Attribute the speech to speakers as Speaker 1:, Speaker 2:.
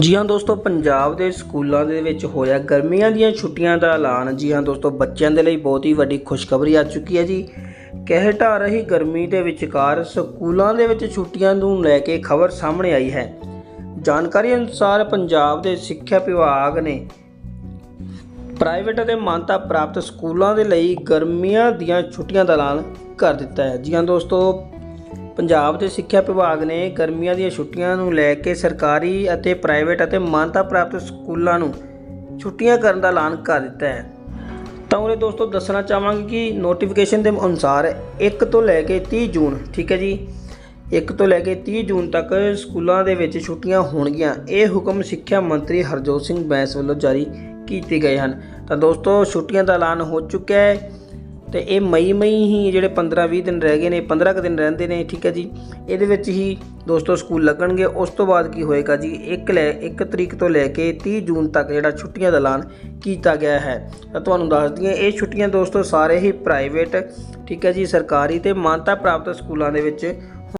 Speaker 1: ਜੀ ਹਾਂ ਦੋਸਤੋ, ਪੰਜਾਬ ਦੇ ਸਕੂਲਾਂ ਦੇ ਵਿੱਚ ਹੋਇਆ ਗਰਮੀਆਂ ਦੀਆਂ ਛੁੱਟੀਆਂ ਦਾ ਐਲਾਨ। ਜੀ ਹਾਂ ਦੋਸਤੋ, ਬੱਚਿਆਂ ਦੇ ਲਈ ਬਹੁਤ ਹੀ ਵੱਡੀ ਖੁਸ਼ਖਬਰੀ ਆ ਚੁੱਕੀ ਹੈ ਜੀ। ਕਹਿ ਢਾ ਰਹੀ ਗਰਮੀ ਦੇ ਵਿਚਕਾਰ ਸਕੂਲਾਂ ਦੇ ਵਿੱਚ ਛੁੱਟੀਆਂ ਨੂੰ ਲੈ ਕੇ ਖਬਰ ਸਾਹਮਣੇ ਆਈ ਹੈ। ਜਾਣਕਾਰੀ ਅਨੁਸਾਰ ਪੰਜਾਬ ਦੇ ਸਿੱਖਿਆ ਵਿਭਾਗ ਨੇ ਪ੍ਰਾਈਵੇਟ ਅਤੇ ਮਾਨਤਾ ਪ੍ਰਾਪਤ ਸਕੂਲਾਂ ਦੇ ਲਈ ਗਰਮੀਆਂ ਦੀਆਂ ਛੁੱਟੀਆਂ ਦਾ ਐਲਾਨ ਕਰ ਦਿੱਤਾ ਹੈ। ਜੀ ਹਾਂ ਦੋਸਤੋ ਪੰਜਾਬ ਦੇ ਸਿੱਖਿਆ ਵਿਭਾਗ ਨੇ ਗਰਮੀਆਂ ਦੀਆਂ ਛੁੱਟੀਆਂ ਨੂੰ ਲੈ ਕੇ ਸਰਕਾਰੀ ਅਤੇ ਪ੍ਰਾਈਵੇਟ ਅਤੇ ਮਾਨਤਾ ਪ੍ਰਾਪਤ ਸਕੂਲਾਂ ਨੂੰ ਛੁੱਟੀਆਂ ਕਰਨ ਦਾ ਐਲਾਨ ਕਰ ਦਿੱਤਾ ਹੈ। ਤਾਂ ਉਰੇ ਦੋਸਤੋ ਦੱਸਣਾ ਚਾਹਾਂਗੇ ਕਿ ਨੋਟੀਫਿਕੇਸ਼ਨ ਦੇ ਅਨੁਸਾਰ 1 ਤੋਂ ਲੈ ਕੇ 30 ਜੂਨ, ਠੀਕ ਹੈ ਜੀ? 1 ਤੋਂ ਲੈ ਕੇ 30 ਜੂਨ ਤੱਕ ਸਕੂਲਾਂ ਦੇ ਵਿੱਚ ਛੁੱਟੀਆਂ ਹੋਣਗੀਆਂ। ਇਹ ਹੁਕਮ ਸਿੱਖਿਆ ਮੰਤਰੀ ਹਰਜੋਤ ਸਿੰਘ ਬੈਂਸ ਵੱਲੋਂ ਜਾਰੀ ਕੀਤੇ ਗਏ ਹਨ। ਤਾਂ ਦੋਸਤੋ ਛੁੱਟੀਆਂ ਦਾ ਐਲਾਨ ਹੋ ਚੁੱਕਿਆ ਹੈ। ਤੇ ਇਹ ਮਈ ਮਈ ਹੀ ਜਿਹੜੇ 15 20 ਦਿਨ ਰਹਿ ਗਏ ਨੇ 15 ਕੁ ਦਿਨ ਰਹਿੰਦੇ ਨੇ, ਠੀਕ ਹੈ ਜੀ। ਇਹਦੇ ਵਿੱਚ ਹੀ ਦੋਸਤੋ ਸਕੂਲ ਲੱਗਣਗੇ। ਉਸ ਤੋਂ ਬਾਅਦ ਕੀ ਹੋਏਗਾ ਜੀ? 1 ਲੈ 1 ਤਰੀਕ ਤੋਂ ਲੈ ਕੇ 30 ਜੂਨ ਤੱਕ ਜਿਹੜਾ ਛੁੱਟੀਆਂ ਦਾ ਐਲਾਨ ਕੀਤਾ ਗਿਆ ਹੈ। ਤਾਂ ਤੁਹਾਨੂੰ ਦੱਸ ਦਈਏ, ਇਹ ਛੁੱਟੀਆਂ ਦੋਸਤੋ ਸਾਰੇ ਹੀ ਪ੍ਰਾਈਵੇਟ ਠੀਕ ਹੈ ਜੀ, ਸਰਕਾਰੀ ਤੇ ਮਾਨਤਾ ਪ੍ਰਾਪਤ ਸਕੂਲਾਂ ਦੇ ਵਿੱਚ